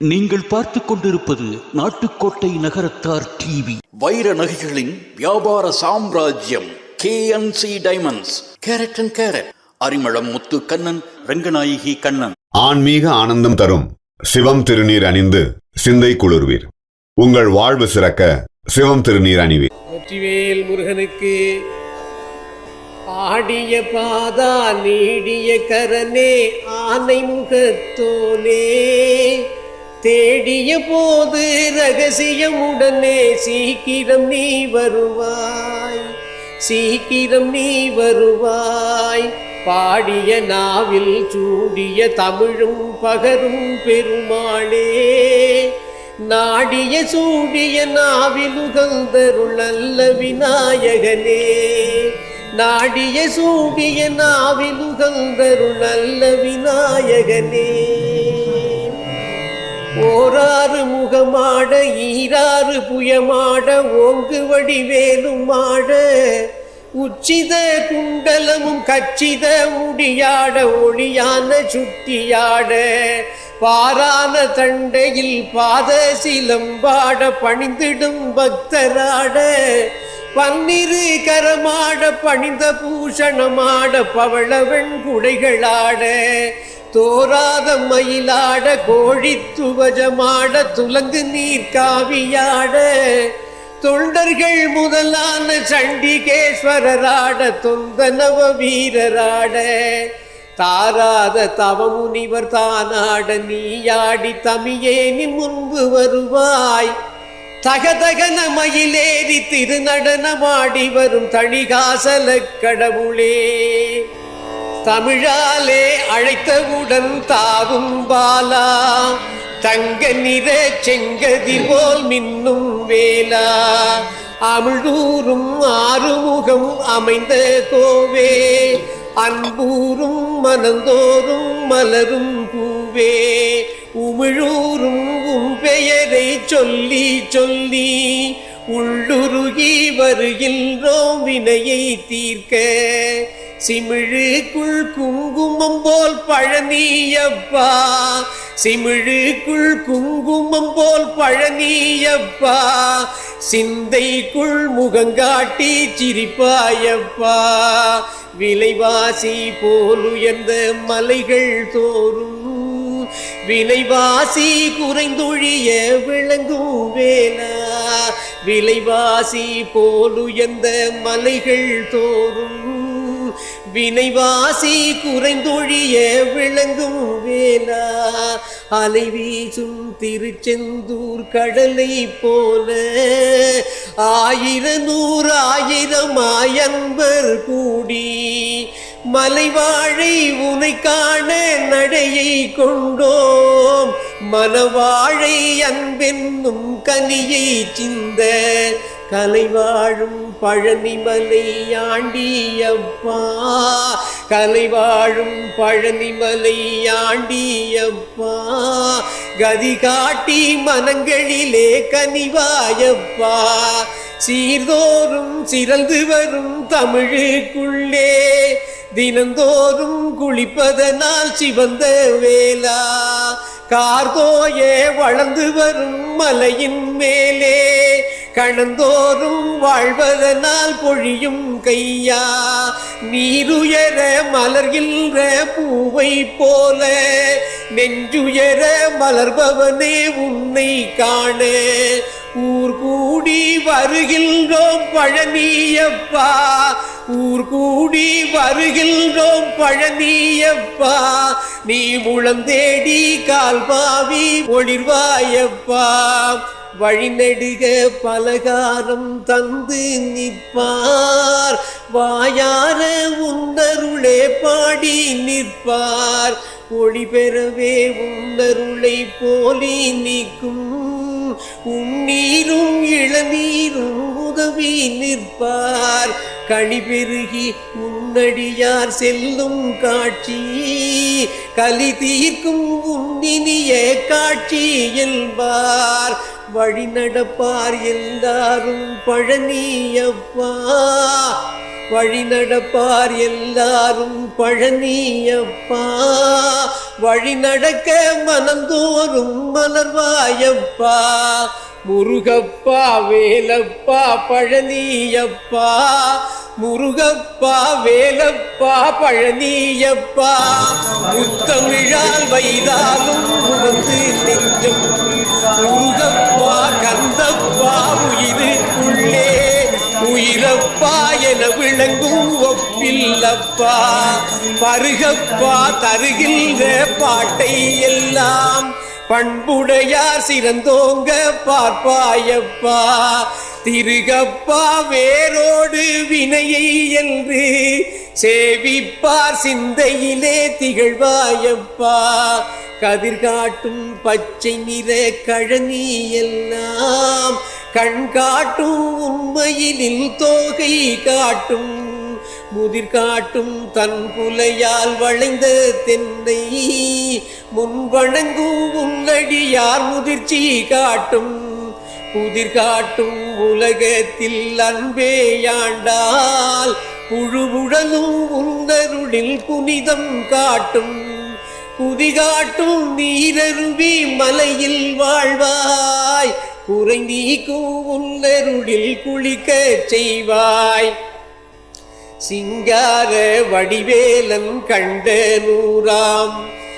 நீங்கள் பார்த்துக் கொண்டிருப்பது நாட்டுக்கோட்டை நகரத்தார் டிவி வைர நகைகளின் வியாபார சாம்ராஜ்யம் K N C diamonds carat and carat Arimalam Muthu Kannan Ranganayaki Kannan. ஆன்மீக ஆனந்தம் தரும் சிவம் திருநீர் அணிந்து சிந்தை குளிர்வீர். உங்கள் வாழ்வு சிறக்க சிவம் திருநீர் அணிவீர். வெற்றிவேல் முருகனுக்கு ஆடிய பாதா நீடிய கரனே ஆனை முகத்தோனே தேடிய போது ரகசியமுடனே சீக்கிரம் நீ வருவாய் சீக்கிரம் நீ வருவாய். பாடிய நாவில் சூடிய தமிழும் பகரும் பெருமாளே நாடிய சூடிய நாவிலுகந்தருள் நல்ல விநாயகனே நாடிய சூடிய நாவிலுகந்தருள் நல்ல விநாயகனே. ஓராறு முகமாட ஈராறு புயமாட ஓங்கு வடிவேலும் மாட உச்சித குண்டலமும் கச்சித முடியாட ஒளியான சுட்டியாட பாரான தண்டையில் பாத சிலம்பாட பணிந்திடும் பக்தராட பன்னிரு கரமாட பணிந்த பூஷணமாட பவளவெண் குடைகளாட தோராத மயிலாட கோழி துவஜமாட துலங்கு நீர் காவியாட. தொண்டர்கள் முதலான சண்டிகேஸ்வரராட தொந்தனவ வீரராட. தாராத தவமுனிவர் தானாட நீயாடி தமியேனின் முன்பு வருவாய். தகதகன மயிலேறி திருநடனமாடி வரும் தணிகாசல கடவுளே. தமிழாலே அழைத்தவுடன் தாவும் பாலா. தங்க நிற செங்கதிர் போல் மின்னும் வேலா. அமிழூரும் ஆறுமுகம் அமைந்த கோவே. அன்பூரும் மனந்தோறும் மலரும் பூவே. உமிழூரும் உம் பெயரை சொல்லி சொல்லி உள்ளுருகி வருகின்றோம் வினையை தீர்க்க. சிமிழுக்குள் குங்குமம் போல் பழனியப்பா சிமிழுக்குள் குங்குமம் போல் பழனியப்பா சிந்தைக்குள் முகங்காட்டி சிரிப்பாயப்பா. விலைவாசி போல் உயர்ந்த மலைகள் தோறும் விலைவாசி குறைந்தொழிய விளங்கும் வேலா விலைவாசி போல் உயர்ந்த மலைகள் தோறும் வினைவாசி குறைந்தொழிய விளங்கும் வேலா. அலை வீசும் திருச்செந்தூர் கடலை போல. ஆயிர நூறு ஆயிரம் ஆயன்பர் கூடி மலைவாழை உனை காண நடையை கொண்டோம். மனவாழை அன்பென்னும் கனியை சிந்த கலைவாழும் பழனிமலை ஆண்டியப்பா. கலைவாழும் பழனிமலை ஆண்டியப்பா. கதி காட்டி மனங்களிலே கனிவாயப்பா. சீர்தோறும் சிறந்து வரும் தமிழுக்குள்ளே. தினந்தோறும் குளிப்பதனால் சிவந்த வேலா கார்கோயே வளர்ந்து வரும் மலையின் மேலே. கணந்தோறும் வாழ்வதனால் பொழியும் கையா. நீருயர மலர்கின்ற பூவை போல. நெஞ்சுயர மலர்பவனே உன்னை காண. ஊர் கூடி வருகின்றோம் பழனியப்பா ஊர் கூடி வருகின்றோம் பழனியப்பா நீ முழந்தேடி கால் பாவி ஒளிர்வாயப்பா. வழிநெடுக பலகாரம் தந்து நிற்பார். வாயார உன்னருளே பாடி நிற்பார். ஒளி பெறவே உன்னருளை போலி நிற்கும் உன்னீரும் இளநீரும் உதவி நிற்பார். களி பெருகி உன்னடியார் செல்லும் காட்சி. கலி தீர்க்கும் உன்னினிய காட்சி என்பார். வழி நடப்பார் எல்லாரும் பழனியப்பா வழிநடப்பார் எல்லாரும் பழனியப்பா. வழி நடக்க மனந்தோறும் மலர்வாயப்பா. முருகப்பா வேலப்பா பழனியப்பா. முருகப்பா வேலப்பா பழனியப்பா. முத்தமிழால் வைதாலும் வந்து நெஞ்சம். முருகப்பா கந்தப்பா உயிர் பருகப்பா என விளங்கும் ஒப்பில்லப்பா. பருகப்பா தருகின்ற பாட்டை எல்லாம் பண்புடையார் சிறந்தோங்க பார்ப்பாயப்பா. திருகப்பா வேரோடு வினையை என்று சேவிப்பார் சிந்தையிலே திகழ்வாயப்பா. கதிர்காட்டும் பச்சை நிற கழனி எல்லாம் கண் காட்டும் உண்மையிலில் தோகை காட்டும் முதிர் காட்டும் தன் புலையால் வளைந்த தென்னை. முன் வணங்கும் உன்னடியார் முதிர்ச்சி காட்டும் புதிர் காட்டும் உலகத்தில் அன்பேயாண்டால் புழுவுடலும் உன்னருளில் புனிதம் காட்டும் புதிகாட்டும் நீரருவி மலையில் வாழ்வாய். குறை நீக்கும் குளிக்க செய்வாய். சிங்கார வடிவேலன் கண்ட நூறாம்.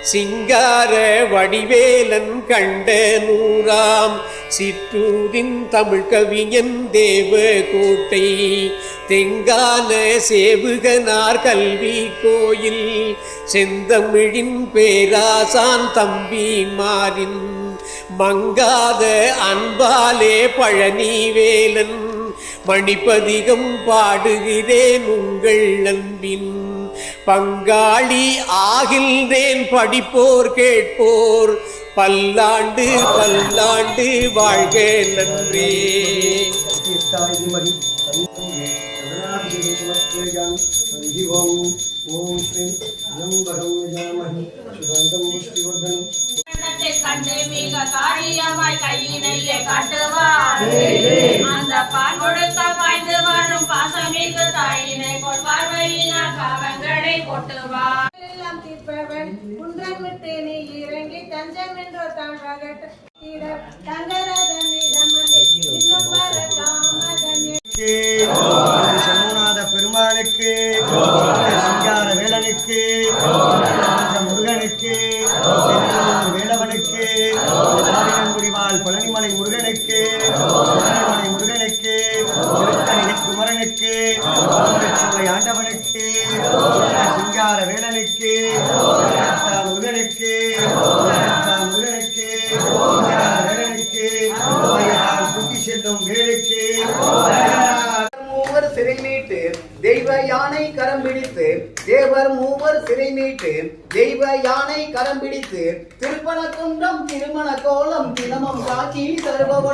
சிங்கார வடிவேலன் கண்ட நூறாம். சிற்றூரின் தமிழ் கவிஞன் தேவ கோட்டை தெங்கான சேவுகனார் கல்வி கோயில். செந்தமிழின் பேராசான் தம்பி மாறின் மங்காத அன்பாலே பழனி வேலன் மணிப்பதிகம் பாடுகிறேன் உங்கள் அன்பின். பங்காளி ஆகின்றேன் படிப்போர் கேட்போர். பல்லாண்டு பல்லாண்டு வாழ்க நன்றே. ஓம் ஸ்ரீ அலம்பரம் விஜாமஹி சுகந்தம் புஷ்டிவர்தனம். எண்ணத்தை கண்டு மிக காரியமாய் கையினையே காட்டுவார். அந்த பால் கொடுக்க பாய்ந்து வரும் பாசமிகு தாயினை கொள் பார்வையினால் பாவங்களை கொட்டுவார். எல்லாம் தீர்ப்பவன் குன்றம் விட்டு நீ இறங்கி தஞ்சம் என்றோ இன்னும் வர சிங்கார வேலனுக்கு முருகனுக்கு முருகனுக்கு வேலனுக்கு குட்டி செல்லும் வேலுக்கு. மூவர் சிறை மீட்டு தெய்வ யானை கரம் பிடித்து தேவர் மூவர் சிறை மீட்டு தெய்வ யானை கரம் பிடித்து திருப்பண குன்றம் திருமண கோலம் தினமும் காட்சி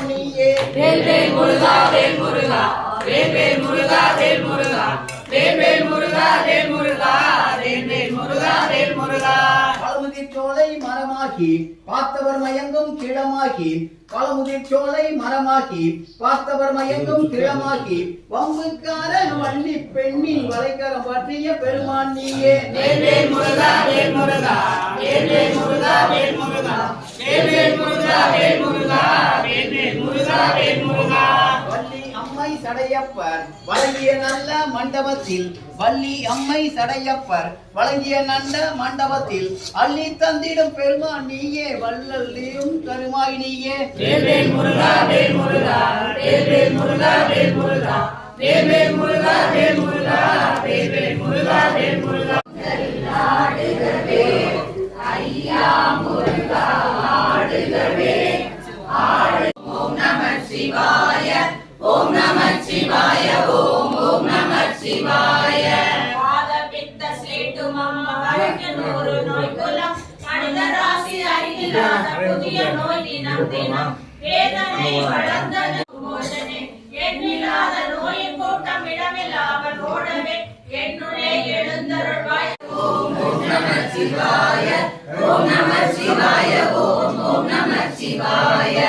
நீயே வேல்வேல் முருகா வேல் முருகா வேல்வேல் முருகா வேல் முருகா. வேல்வேல் முருகா வேல் முருகா வேல்வேல் முருகா வேல் முருகா. களமுதிர் சோலை மரமாகி பார்த்தவர் மயங்கும் கிழமாகி களமுதிர் சோலை மரமாகி பார்த்தவர் மயங்கும் கிழமாகி வம்புக்காரன் வள்ளி பெண்ணின் வலைக்கரம் பற்றிய பெருமான் நீயே. வேல்வேல் முருகா வேல் முருகா வேல்வேல் முருகா வேல் முருகா. வேல்வேல் முருகா வேல் முருகா வேல்வேல் முருகா வேல் முருகா. சடையப்பர் வழங்கிய நல்ல மண்டபத்தில் வள்ளி அம்மை சடையப்பர் வழங்கிய நல்ல மண்டபத்தில் அள்ளி தந்திடும் பெருமான் நீயே வள்ளல்லியும் கருமாய் நீயே. முருகா வேல் முருகா முருகா வேல் முருகா முருகா வேல் முருகா முருகா வேல் முருகா. வாத அறிவில்லாத புதிய நோய் தினம் தினம் வேதனை வளர்ந்தது போதனே எண்ணில்லாத நோயின் கூட்டம் இடமில்லாமல் ஓடவே என்னுடைய எழுந்தருள்வாய் ஓம் நம சிவாய ஓம் நம சிவாய ஓம் ஓம் நம சிவாய.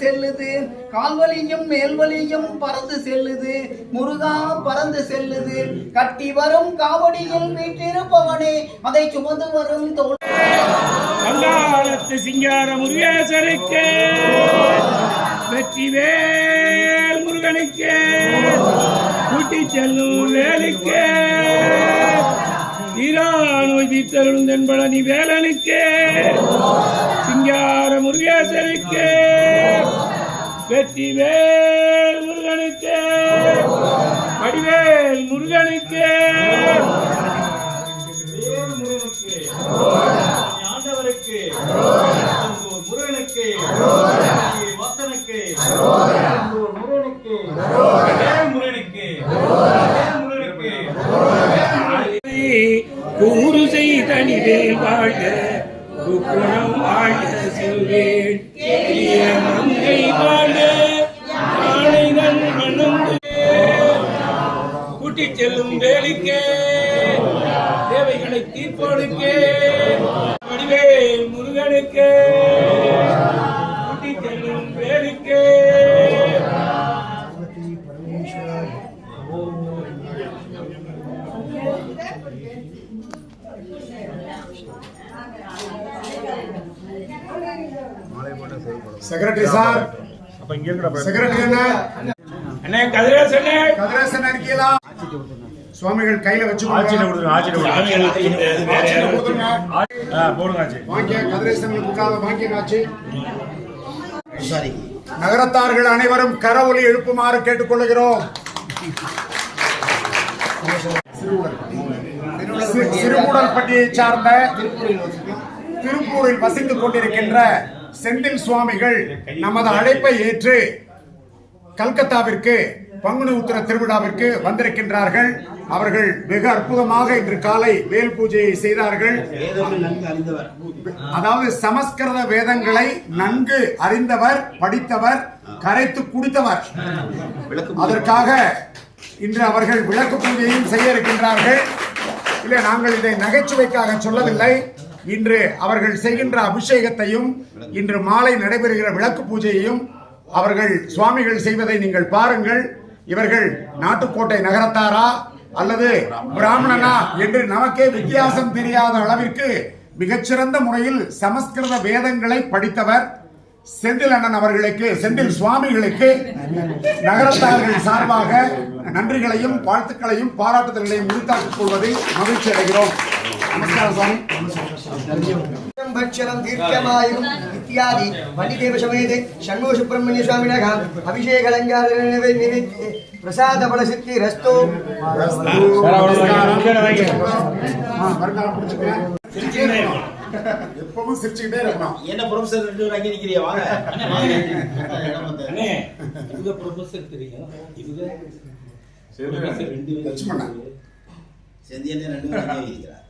செல்லுது. கால்வழியும் மேல்வழியும் பறந்து செல்லுது. முருகா பறந்து செல்லுது. கட்டி வரும் காவடியில் வீட்டிருப்பவனே அதை சுமந்து வரும் தோழத்து கல்லாலத்து சிங்கார முருகேசருக்கு வெற்றிவேல் முருகனுக்கு. கூட்டி செல்லும் வேலுக்கு. தீரானோய் தீர்த்தருளும் தென்பழனி வேலனுக்கு. சிங்கார முருகேசருக்கு வெற்றிவேல் முருகனுக்கு. வடிவேல் முருகனுக்கு. ஆண்டவருக்கு. முருகனுக்கு. வத்தனுக்கு முருகனுக்கு. முருகனுக்கு. முருகனுக்கு. கூறு செய்தனிவேல் வாழ்க. குணம் வாழ்க செல்வேன் எளிய மங்கை வாழ்க யானைகள் வணங்கு. கூட்டிச் செல்லும் வேலைக்கே தேவைகளை தீர்ப்போனுக்கே வடிவே முருகனுக்கே. Secretary sir. செக்ரட்டரி என்ன அண்ணே கதிரேசனே கதிரேசன் இருக்கீங்களா சுவாமிகள் கையில வச்சு வாங்கிய கதிரேசன் கொடுக்காத வாங்கியாச்சு நகரத்தார்கள் அனைவரும் கரவொலி எழுப்புமாறு கேட்டுக்கொள்கிறோம் சி- சிறுகூடல்பட்டியை சார்ந்த திருப்பூரில் வசித்துக் கொண்டிருக்கின்ற செந்தில் சுவாமிகள் நமது அழைப்பை ஏற்று கல்கத்தாவிற்கு பங்குனி உத்திர திருவிழாவிற்கு வந்திருக்கின்றார்கள். அவர்கள் மிக அற்புதமாக இன்று காலை வேல் பூஜையை செய்தார்கள். அதாவது சமஸ்கிருத வேதங்களை நன்கு அறிந்தவர் படித்தவர் கரைத்து குடித்தவர். அதற்காக இன்று அவர்கள் விளக்கு பூஜையும் செய்ய இருக்கின்றார்கள். இல்லை நாங்கள் இதை நகைச்சுவைக்காக சொல்லவில்லை. இன்று அவர்கள் செய்கின்ற அபிஷேகத்தையும் இன்று மாலை நடைபெறுகிற விளக்கு பூஜையையும் அவர்கள் சுவாமிகள் செய்வதை நீங்கள் பாருங்கள். இவர்கள் நாட்டுக்கோட்டை நகரத்தாரா அல்லது பிராமணனா என்று நமக்கே வித்தியாசம் தெரியாத அளவிற்கு மிகச்சிறந்த முறையில் சமஸ்கிருத வேதங்களை படித்தவர் செந்தில் அண்ணன் அவர்களுக்கு செந்தில் சுவாமிகளுக்கு நகரத்தார்கள் சார்பாக நன்றிகளையும் வாழ்த்துக்களையும் பாராட்டுதல்களையும் உரித்தாக்கிக் கொள்வதை மகிழ்ச்சி அடைகிறோம். நமஸ்காரம் சுவாமி. அலங்கார பிரசாத பல சித்தி ரஸ்தோ ஆ, வருங்காலம் பிடிச்சுக்கிறேன். எப்பவும் சிரிச்சுக்கிட்டே இருக்கணும். என்ன ப்ரொஃபசர் ரெண்டு பேரும் அங்கே நிக்கிறியா? வாங்க. அண்ணே இவங்க ப்ரொஃபசர் தெரியும். இவங்க ப்ரொஃபசர் ரெண்டு பேரும் லட்சுமணா. செந்தியன் ரெண்டு பேரும் அங்கே இருக்கிறார்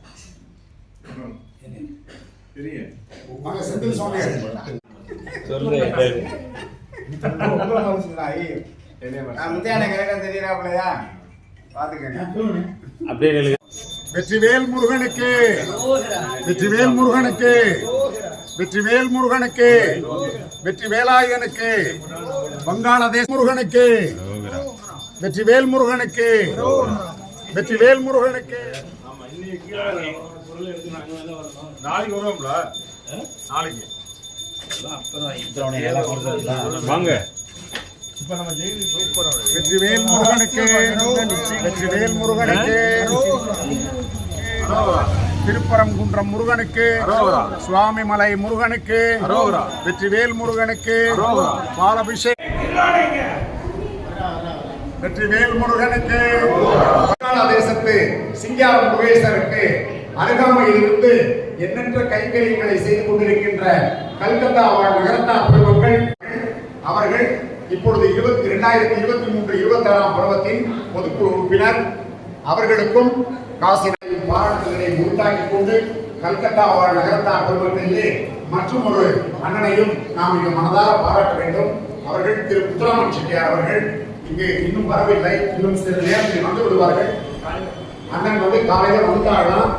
வெற்றிவேல் முருகனுக்கு. வெற்றிவேல் முருகனுக்கு. வெற்றிவேல் முருகனுக்கு. வெற்றி வேலாயுதனுக்கு வங்காளதேச முருகனுக்கு. வெற்றிவேல் முருகனுக்கு. வெற்றிவேல் முருகனுக்கு. நாளைக்கு வருவோம்ல? நாளைக்கு. வாங்க. வெற்றிவேல் முருகனுக்கு. வெற்றிவேல் முருகனுக்கு திருப்பரங்குன்றம் முருகனுக்கு. சுவாமிமலை முருகனுக்கு. வெற்றிவேல் முருகனுக்கு பாலபிஷேக் வெற்றிவேல் முருகனுக்கு தேசத்து சிங்கார முருகேசருக்கு அருகாமையில் இருந்து எண்ணற்ற கைங்கரியங்களை செய்து கொண்டிருக்கின்ற கல்கத்தா வாழ் நகரத்தா பெருமக்கள் அவர்கள் இப்பொழுது இருபத்தி இரண்டாயிரத்தி இருபத்தி மூன்று இருபத்தி ஆறாம் பருவத்தின் பொதுக்குழு உறுப்பினர். அவர்களுக்கும் காசினாவின் பாராட்டுகளை உண்டாக்கிக் கொண்டு கல்கத்தா வாழ் நகரத்தா பெருமக்களிலே மற்றும் ஒரு அண்ணனையும் நாம் இங்கு மனதார பாராட்ட வேண்டும். அவர்கள் திரு முத்துராமன் செட்டியார் அவர்கள் இங்கே இன்னும் வரவில்லை. இன்னும் சில நேரத்தில் வந்து விடுவார்கள். அண்ணன் வந்து காலையில் வந்தாலாம்